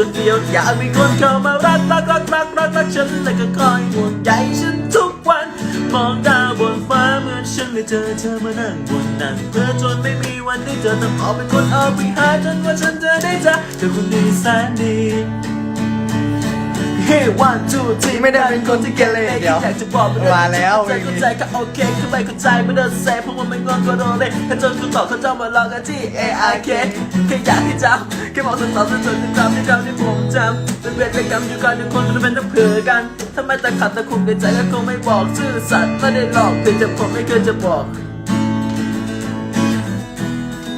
คนเดียวอยากมีคนเข้ามารักรักรักรักรักรักฉันและก็คอยห่วงใยฉันทุกวันมองดาวบนฟ้าเหมือนฉันไม่เจอเธอมานั่งบนนั่งเพื่อจนไม่มีวันได้เจอต้องออกเป็นคนเอาไปหาจนว่าฉันจะได้เจอเธอคนดีแสนดี Hey one two three ไม่ได้เป็นคนที่เกเรเดี๋ยวอยากจะบอกมันมาแล้วใจเข้าใจก็โอเคคือไม่เข้าใจไม่เดินแซงเพราะว่าไม่งอนก็โดนเลยถ้าจนคุณบอกเขาจะมาลองกันที่ ARK แค่อยากให้จำแค่บอกสั้นๆสั้นๆจำที่จำที่ผมจำเป็นเวรเป็นกรรมอยู่กันทุกคนจะเป็นต้องเผื่อกันถ้าไม่ตะขัดตะคุ่มในใจก็คงไม่บอกซื่อสัตย์ไม่ได้หลอกเพียงแต่ผมไม่เคยจะบอก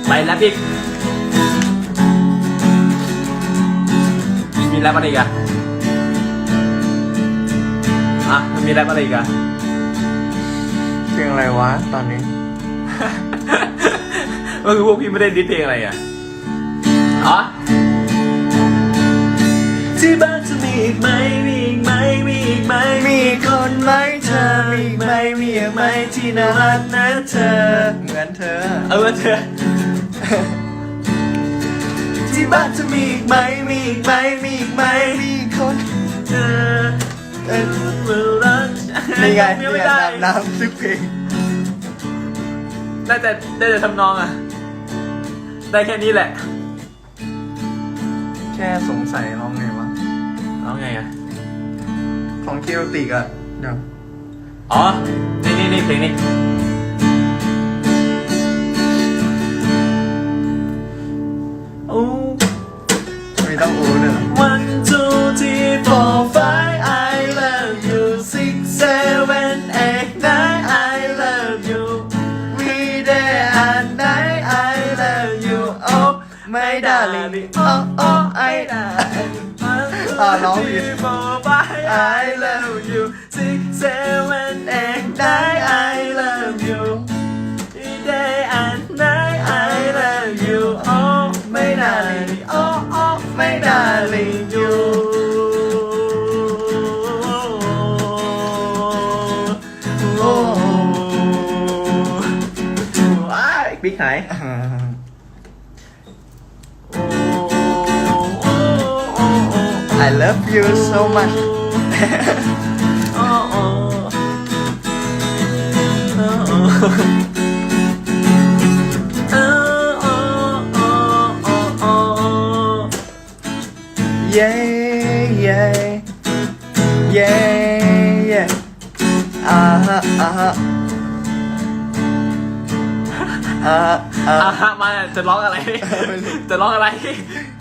ไปแล้วพี่มีแล้วอะไรอีกอะ มันมีแล้วอะไรอีกอะเพลงอะไรวะตอนนี้ ก็คือพวกพี่ไม่ได้ดิสเพลงอะไรอะอ๋อที่บ้านจะมีอีกไหมมีอีกไหมมีอีกไหมมีคนไหมเธอมีอีกไหมมีอีกไหมที่น่ารักนะเธอ เหมือนเธอ เออเธอ ที่บ้านจะมีอีกไหมมีอีกไหมมีอีกไหมมีคนเธอเออเมื่อรัก นี่ไงไม่นี่ไงได้ตามน้ำซึกเพลงได้แต่ได้แต่ทำนองอะ ได้แค่นี้แหละ แค่สงสัยร้องไงวะเอาไงอะ ของเคโอติกอะเดี๋ยวอ๋อ นี่นี่นี่เพลงนี้โอ้ไม่ต้องอูเลยเหรอ one two three four ลยโอ้โอ้ไอ้ได้อ่าร้องผิด I love you six seven eight nine I love you day and night I love you oh ไม่ได้เลย oh oh ไม่ได้เลย you โอ้ว้ายบิ๊กหาย I love you so much เย้เย้เย้เย้อ่าฮะอ่าฮะอ่าฮะอ่าอะฮะมาจะร้องอะไร จะร้องอะไร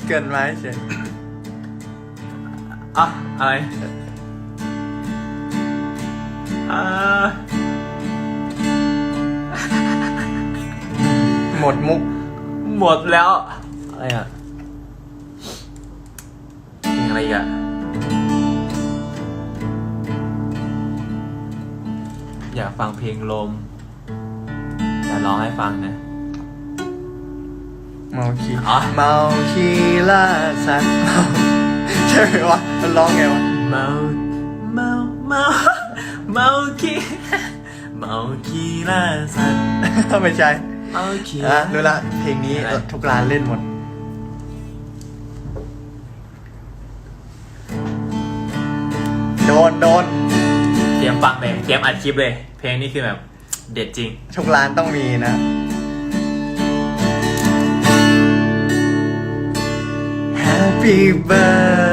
เกินไหมเฉย อะอะไรอ่าหมดมุก หมดแล้ว อะไรอะเพลงอะไรอีกอะอยากฟังเพลงลมจะร้องให้ฟังนะ เมาคีอ๋อ เมาคีล่าสัตว์เมาใช่ ไหมวะมันร้องไงวะเมาเมาเมาเมาคีเมาคีล่าสัตว์ไม่ใช่เมาคีอะรู้ละเพลงนี้อะไรทุกร้านเล่นหมดโดนโดนเตรียมฟังเลยเตรียมอัดคลิปเลย เพลงนี้คือแบบ เด็ดจริง ทุกร้านต้องมีนะ Happy birthday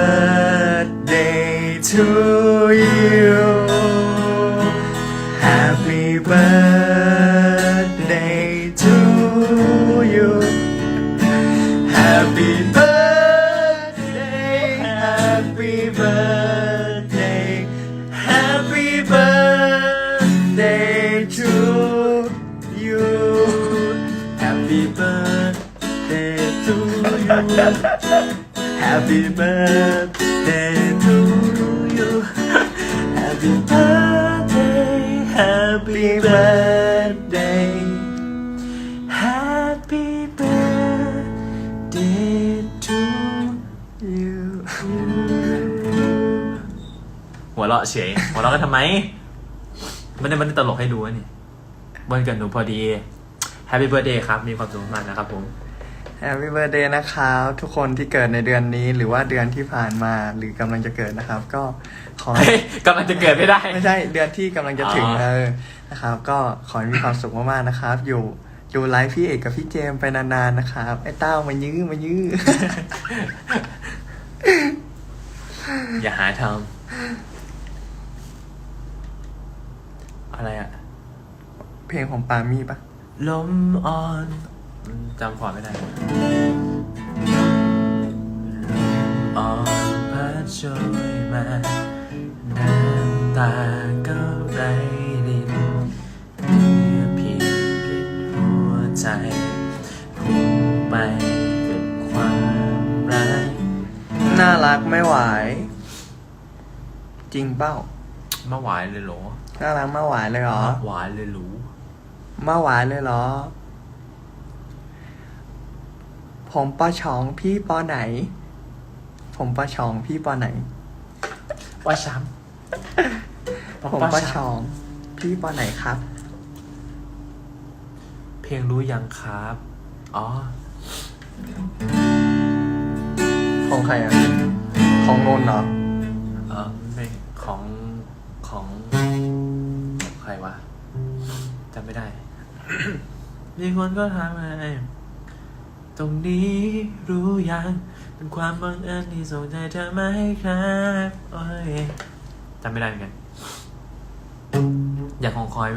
วเราะเฉยหัวเราะกันทำไมไม่ได้ไม่ได้ตลกให้ดูอะนี่วันเกิดหนูพอดี Happy birthday ครับ มีความสุขมากนะครับผม Happy Birthday นะครับทุกคนที่เกิดในเดือนนี้หรือว่าเดือนที่ผ่านมาหรือกำลังจะเกิดนะครับ ก็ขอ เฮ้ยกำลังจะเกิดไม่ได้ ไม่ใช่เดือนที่กำลังจะถึงอ๋อ เออนะครับ ก็ขอให้มีความสุขมากๆนะครับ อยู่อยู่ไลฟ์พี่เอกกับพี่เจมส์ไปนานๆนะครับ ไอ้เต้ามายื้อมายื้อ อย่าหาทำ อะไรอะเพลงของปามี่ปะลมอ่อนจำขอร์ดไม่ได้ลมอ่อนพัดโชยมาน้ำตาก็ไรดินเมื่อเพียงกลิ่นหัวใจพุ่งไปกับความรักน่ารักไม่ไหว จริงเป้ามาหวายเลยเหรอ น่ารักไม่ไหวเลยเหรอ หวายเลยหรูมาหวานเลยเหรอ ผมปอชองพี่ปอไหน ผมปอชองพี่ปอไหน ว่าช้ผมปอชอง พี่ปอไหนครับำเพลงรู้ยังครับ อ๋อ ของใครอะ ของนนท์เหรอ เออ ไม่ได้ มีคนก็ถามมาตรงนี้รู้ยังเป็นความบังเอิญที่ส่งใจเธอมาให้ครับโอ้ยจำไม่ได้เหมือนกัน อย่างของคอย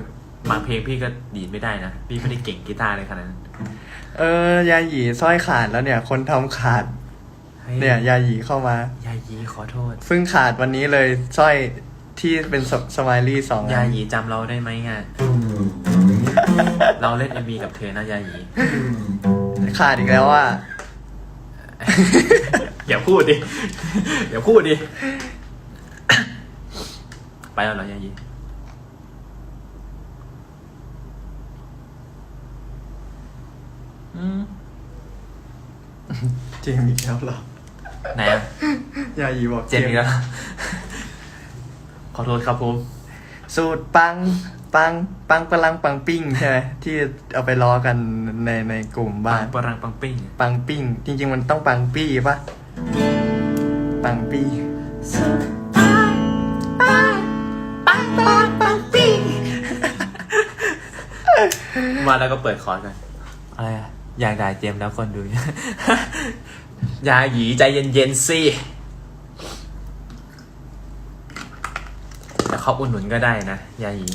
บางเพลงพี่ก็ดีดไม่ได้นะ พี่ไม่ได้เก่งกีตาร์เลยขนาดนั้นเออยาหยีสร้อยขาดแล้วเนี่ย คนทำขาดฮ้เนี่ย ยาหยีเข้ามายายีขอโทษเพิ่งขาดวันนี้เลยสร้อยที่เป็นสสมายลี่สองอันยายีจำเราได้ไหมอะ เราเล่นเอ็มบีกับเธอนะยายีขาดอีกแล้วว่า อย่าพูดดิ อย่าพูดดิ ไปแล้วเหรอยายีอืมเจมส์อีกแล้วเหรอไหนอะยาหยีบอกเจนอีกแล้ว ขอโทษครับผม สูตรปัง ปังปังปลังปังปิ้งใช่ไหมที่เอาไปล้อกันในในกลุ่มบ้านปรังปังปิ้งปังปิ้ง จริง ๆ มันต้องปังปี้ปะปังปี้มาแล้วก็เปิดคอร์สกันอะไรอะอยากด่าเจมส์แล้วคนดู ยาหยีใจเย็นๆสิแต่เขาอุดหนุนก็ได้นะ ยาหยี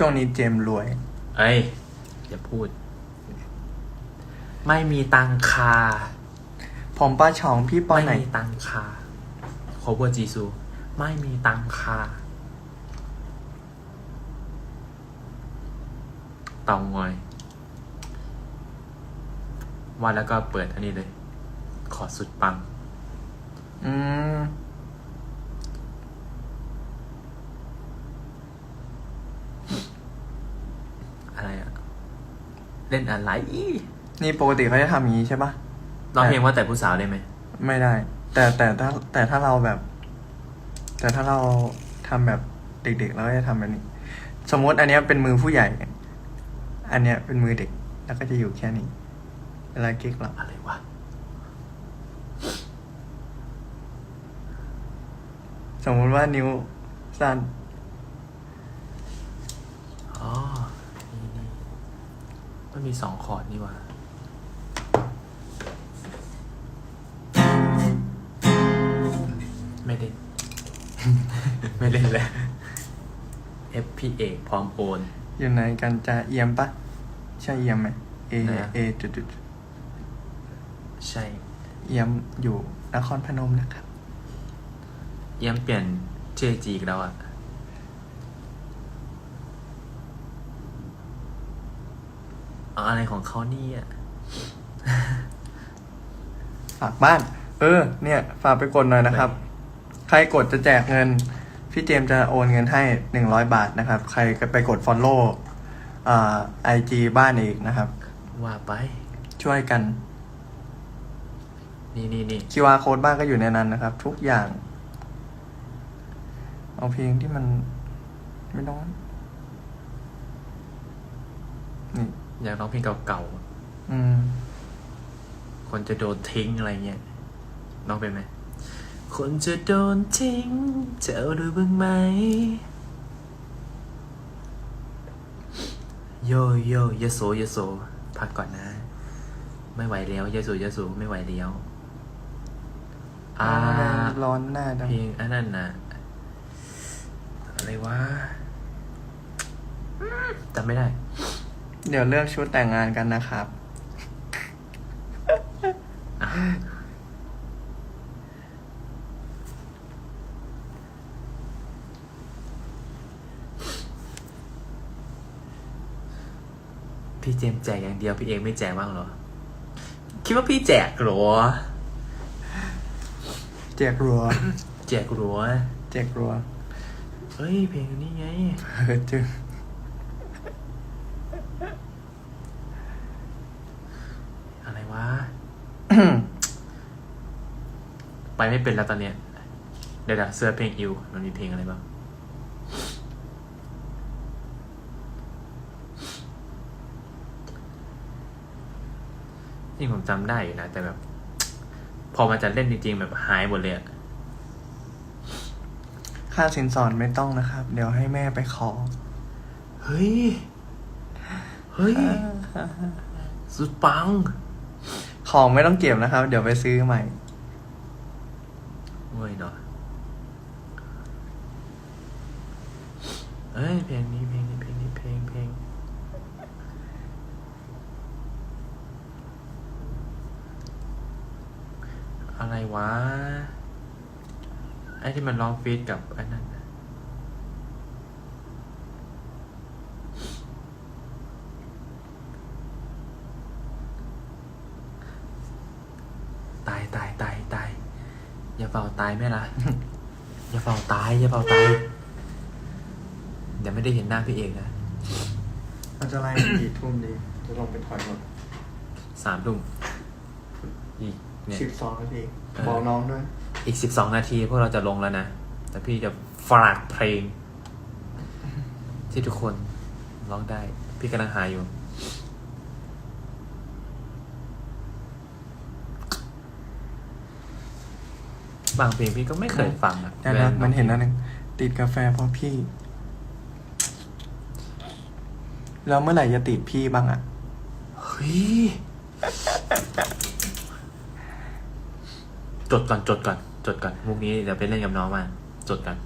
ช่วงนี้เจมส์รวย เอ้ยอย่าพูด ไม่มีตังคาผมป้าชองพี่ปอไม่ไหน มีตังคาโคเวอร์จีซู ไม่มีตังคาเตางอยวันแล้วก็เปิดอันนี้เลย ขอสุดปัง อืม อะไรอะ เล่นอะไรอีนี่ปกติเขาจะทำอย่างนี้ใช่ปะร้องเพลงว่าแต่ผู้สาวได้ไหมไม่ได้ แต่แต่ถ้าแต่ถ้าเราแบบ แต่ถ้าเราทำแบบเด็กๆเราก็จะทำแบบนี้ สมมติอันเนี้ยเป็นมือผู้ใหญ่ อันเนี้ยเป็นมือเด็กแล้วก็จะอยู่แค่นี้เวลาเก๊กเราอะไรวะสมมติว่านิ้วสั้น อ๋อ นี่นี่ มันมีสองคอร์ดนี่หว่าไม่เล่น ไม่เล่นแล้ว F พี่เอกพร้อมโอน อยู่ไหนกันจะเอียมปะใช่เอียมไหมเอไหนอะเอจุดจุดใช่เอียมอยู่นครพนมนะครับ เยี่ยมเปลี่ยนชื่อจีอีกแล้วอะ อาอะไรของเขาเนี่ย ฝากบ้าน เออ เนี่ย ฝากไปกดหน่อยนะครับ ใครกดจะแจกเงิน พี่เจมส์จะโอนเงินให้หนึ่งร้อยบาทนะครับ ใครก็ไปกด Follow อ่าไอจีบ้านเอกนะครับ ว่าไป ช่วยกัน นี่นี่นี่ QR code บ้านก็อยู่ในนั้นนะครับ ทุกอย่าง เอาเพลงที่มัน ไม่ต้อง นี่ อยากร้องเพลงเก่าอืมๆคนจะโดนทิ้งอะไรเงี้ยน้องเป็นไหมคนจะโดนทิ้งเจ้ารู้บ้างไหม โยโยยโสยโสพักก่อนนะ ไม่ไหวแล้วยโสยโสไม่ไหวแล้วอ่าร้อนหน้าดเพลงอันนั้นน่ะอะไรวะอืมจำไม่ได้ำ เดี๋ยวเลือกชุดแต่งงานกันนะครับ พี่เจมส์แจกอย่างเดียวพี่เองไม่แจกบ้างเหรอ คิดว่าพี่แจกเหรอ แจกรัว แจกเหรอแจกรัว เฮ้ยเพลงนี้ไง เออจึง อะไรวะ ไปไม่เป็นแล้วตอนเนี้ยเดี๋ยวๆเสื้อเพลงอิวมันมีเพลงอะไรบ้างนี่ผมจำได้อยู่นะ แต่แบบ พอมาจะเล่นจริงๆแบบหายหมดเลยอะค่าสินสอดไม่ต้องนะครับ เดี๋ยวให้แม่ไปขอ เฮ้ย เฮ้ย สุดปัง ของไม่ต้องเก็บนะครับ เดี๋ยวไปซื้อใหม่ เว้ยเนาะเอ้ยเพลงนี้เพลงนี้เพลงนี้เพลงเพลงอะไรวะไอ้ที่มันร้องฟีดกับไอ้นั่นนะตายตายตายตาย อย่า เป่าตายแม่ละ อย่าเป่าตายอย่าเป่าตาย เดี๋ยวไม่ได้เห็นหน้าพี่เอกนะเราจะไล่กี่ทุ่มดี จะลงไปถอยรถสามทุ่มอีกเนี่ย สิบสองนาทีเออ บอกน้องด้วย อีกสิบสองนาทีพวกเราจะลงแล้วนะ แต่พี่จะฝากเพลง ที่ทุกคนร้องได้ พี่กำลังหาอยู่ บางเพลงพี่ก็ไม่เคยฟังอะเดี๋ยวนะมันเห็นแล้วหนึ่งติดกาแฟเพราะพี่ แล้วเมื่อไหร่จะติดพี่บ้างอะเฮ้ยจดก่อนจดก่อนจดก่อนมุกนี้เดี๋ยวไปเล่นกับน้องมาจดก่อน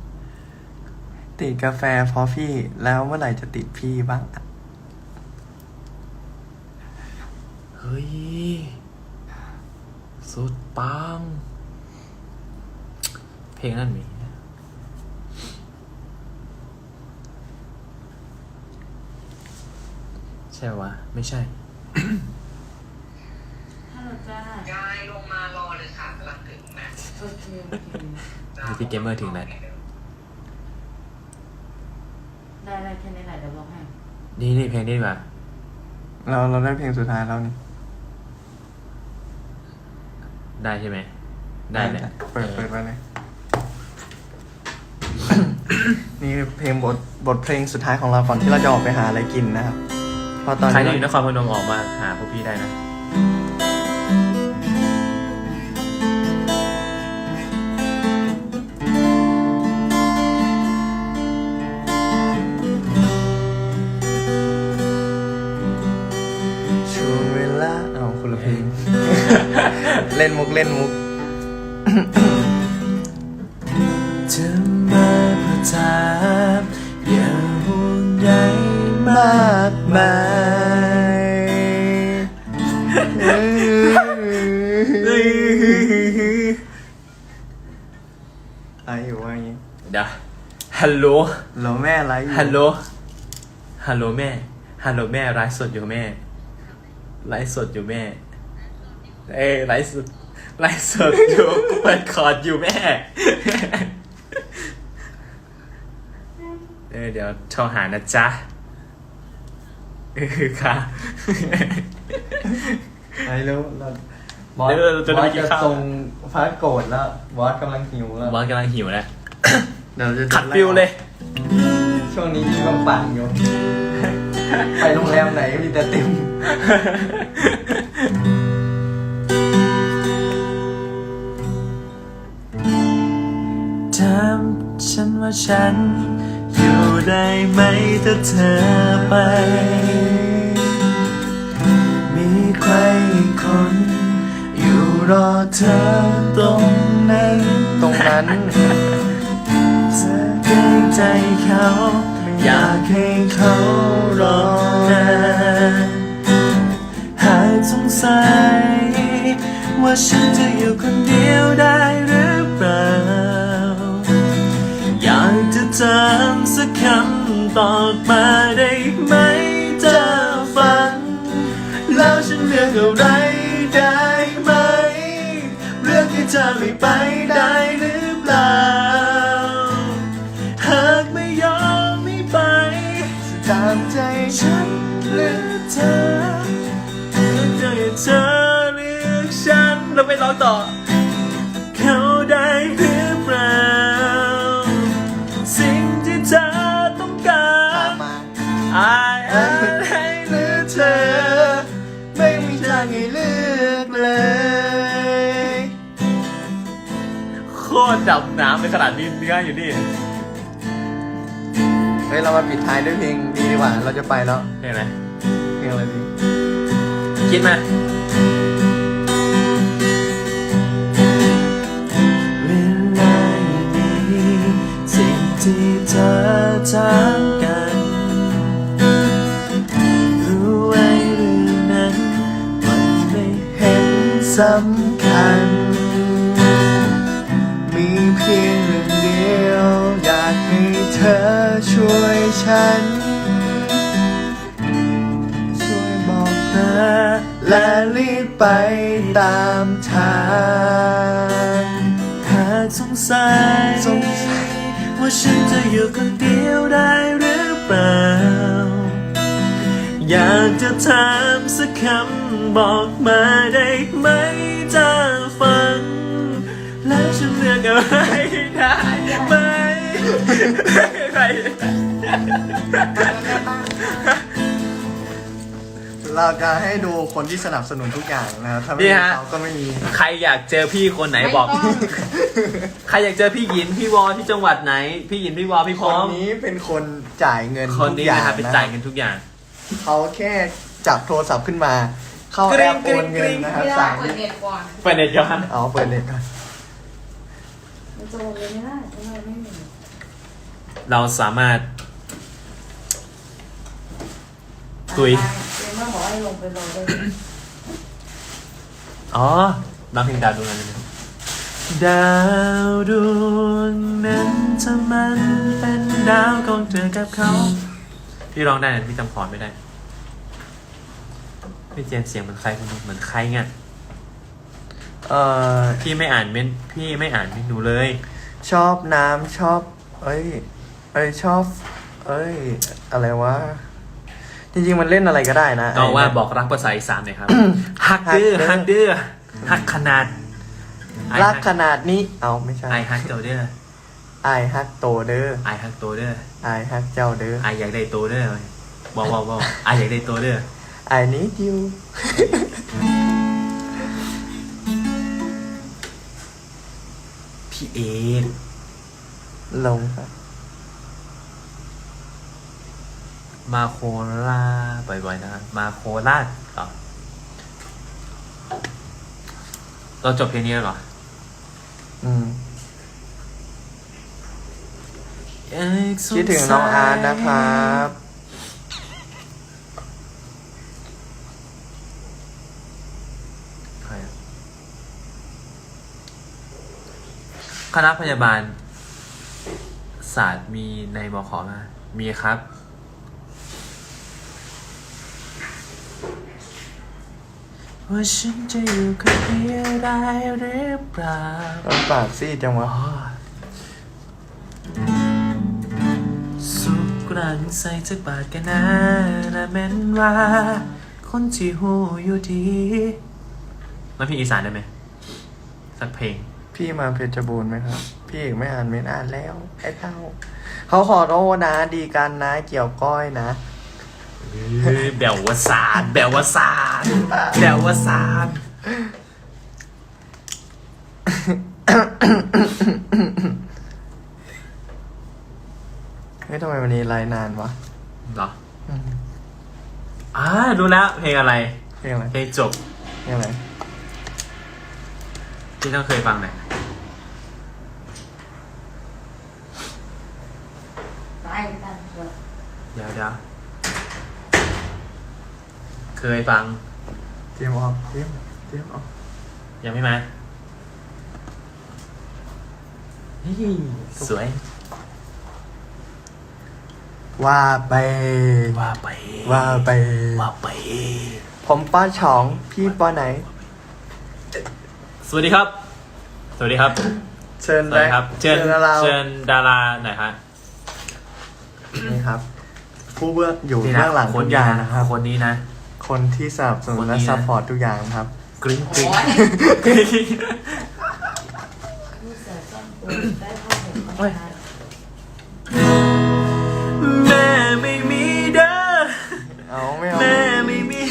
ติดกาแฟเพราะพี่ แล้วเมื่อไหร่จะติดพี่บ้างอะเฮ้ยสุดปัง เพลงนั่นมีนะใช่วะไม่ใช่ ฮัลโหลจ้ายายลงมารอเลยค่ะกำลังถึงนะโอเคโอเคเดี๋ยวพี่เกมเมอร์ถึงแล้ว ได้ได้แค่นี้แหละเดี๋ยวบอกให้นี่นี่เพลงนี้ดีกว่าเราเราได้เพลงสุดท้ายแล้วนี่ได้ใช่ไหมได้แหละเปิดเปิดไว้เลย นี่คือเพลงบทบทเพลงสุดท้ายของเราก่อนที่เราจะออกไปหาอะไรกินนะครับเพราะตอนใครนี้ที่อยู่นครพนมออกมาหาพวกพี่ได้นะ ช่วงเวลาเอาคนละเพลง เล่นมุกเล่นมุกากมายไลฟ์อยู่ว่าอย่างงี้เดี๋ยวฮัลโหล แล้วแม่ไลฟ์อยู่ฮัลโหล ฮัลโหลแม่ ฮัลโหลแม่ไลฟ์สดอยู่แม่ ไลฟ์สดอยู่แม่ เอ้ยไลฟ์สด ไลฟ์สดอยู่กูเปิดคอร์ดอยู่แม่ เออเดี๋ยวโทรหานะจ๊ะ เออค่ะ ไม่รู้เราบอสจะบอสไปกินข้าวงพระโกรธแล้วบอสกำลังหิวแล้วบอสกำลังหิวแล้วเราจะขัดฟิวเลย ช่วงนี้ที่กำปังอยู่ ไปโรงแรมไหนมีแต่ติมถามฉันว่าฉัน ได้ไหมถ้าเธอไป มีใครอีกคน อยู่รอเธอตรงนั้นตรงนั้นเธอเกรงใจเขา อยากให้เขารอนานหากสงสัย ว่าฉันจะอยู่คนเดียวได้หรือำตอบมาได้ไหมเธอฟังแล้วฉันเลือกอะไรได้ไหมเลือกที่จะไม่ไปได้หรือเปล่าหากไม่ยอมไม่ไปตามใจฉันเลือเธอเลือกเธอเธอเลือกฉันเราไปร้องต่อายอาจให้เลือกเธอ ไม่มีทางให้เลือกเลย โคตรดำน้ำในขนาดนี้เนื้ออยู่นี่เฮ้ยเรามาปิดท้ายด้วยเพลงดีดีกว่า เราจะไปแล้ว เห็นไหมเพลงอะไรดีคิดมา เวลาอย่างนี้สิ่งที่เธอทำ สำคัญ มีเพียงเรื่องเดียว อยากให้เธอช่วยฉัน ช่วยบอกเธอและรีบไปตามทางหากสงสัยสงสัยว่าฉันจะอยู่คนเดียวได้หรือเปล่า อยากจะถามสักคำบอกมาได้ไหมถ้าฟัง แล้วฉันเลือกอะไรได้ไหมไปเราจะให้ดูคนที่สนับสนุนทุกอย่างนะครับถ้าไม่มีเขาก็ไม่มี ใครอยากเจอพี่คนไหนบอก ใครอยากเจอพี่หยินพี่วอที่จังหวัดไหน พี่หยินพี่วอพี่พร้อนมนี้เป็นคนจ่ายเงินคนนี้ทุกอย่านะครับเป็นจ่ายเงินทุกอย่าง เขาแค่จับโทรศัพท์ขึ้นมา เข้ากริ๊แองปโอนเงินนะครับไม่ได้สั่งเปิดเน็ตก่อนไปเน็ตย้อนอ๋อเปิดเน็ตก่อนมันจะโอนเลยไม่ได้เพราะเราไม่มีเราสามารถตุยเอ็มว่าบอกให้ลงไปรอได้อ๋อร้องเพลงดาวดวงนั้นเลยนะดาวดวงนั้นถ้ามันเป็นดาวของเธอกับเขา พี่ร้องได้นะพี่จำคอร์ดไม่ได้ พี่เจนเสียงเหมือนใครคนนึงเหมือนใครไงเอ่อพี่ไม่อ่านเมนพี่ไม่อ่านเมนูเลย ชอบน้ำชอบ เอ้ย เอ้ยชอบ เอ้ย อะไรวะ จริงๆ มันเล่นอะไรก็ได้นะน้องว่าไเนี่ยบอกรักภาษาอีสานหน่อยครับ ฮักดื้อฮัฮักกดื้ดื้ออฮักขนาด รักขนาดนี้ เอาไม่ใช่ไอฮักเจ้าเด้อไอายฮักโตเด้อไอฮักโตเด้อไอายฮักเจ้าเด้อไออยากได้โตเด้อบอกบอกบอกไออยากได้โตเด้อ ไอนี้ดิวพี่เอกลงครับ มาโคราชบ่อยๆนะ มาโคราชต่อเราจบเพลงนี้แล้วเหรอ อืมเอ้ยสคิดถึงน้องอาร์ตนะครับ ใครอะ คณะพยาบาล ศาสตร์มีในมขอมามีครับ ว่าฉันจะอยู่คนเดียวได้หรือเปล่ามันปากซีดจังวะสุกรังใส่จักบาทกันนะนะแม่นว่า คนที่หูอยู่ดีมาเพลงอีสานได้ไหม สักเพลง พี่มาเพชรบูรณ์ไหมครับ พี่เอกไม่อ่านเมนอ่านแล้ว ไอ้เท่าเขาขอโทษนะดีกันนะเกี่ยวก้อยนะแบววาซานแบววาซานแบววาซานทำไมวันนี้ไลน์นานวะเหรออืมอ่ารู้แล้วเพลงอะไร เพลงอะไรเพลงจบเพลงอะไร ที่ต้องเคยฟังหน่อย ตายกันเถอะ เดี๋ยวเดี๋ยวเคยฟัง เตรียมออกเตรียมเตรียมออกยังไม่มาเฮ้ยสวย ว่าไป ว่าไป ว่าไป ว่าไป ผมป้าฉองพี่ป้าไหน สวัสดีครับ สวัสดีครับ เชิญสวัสดีครับ เชิญเราเชิญดาราหน่อยฮะนี่ครับ ผู้เบื้องอยู่นี่เบื้องหลังคทุนกอนี้ย่างนะนะครับคนนี้นะ คนที่สนับสนุคนนและนี้นะ ซัพพอร์ตทุกอย่างนะครับ กริ๊งกริ๊งโอ้ย กริ๊งผู้เสียต้นตัวได้ผ้าห่มมาโอ้ยทานแม่ไม่มีเด้อเอาไม่เอา แม่ไม่มี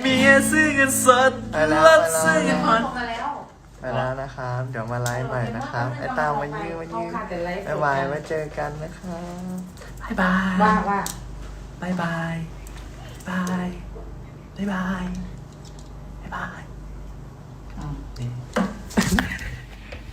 เมียซื้อเงินสดไปแล้วรถไปแล้วซื้อเงินผ่อนม เดี๋ยวมาไลฟ์ใหม่นะครับ ไอ้ตามมายืมมายืมบ๊ายบายไว้เจอกันนะครับบายบาย ว่าว่าบายบาย บาย บาย บาย บาย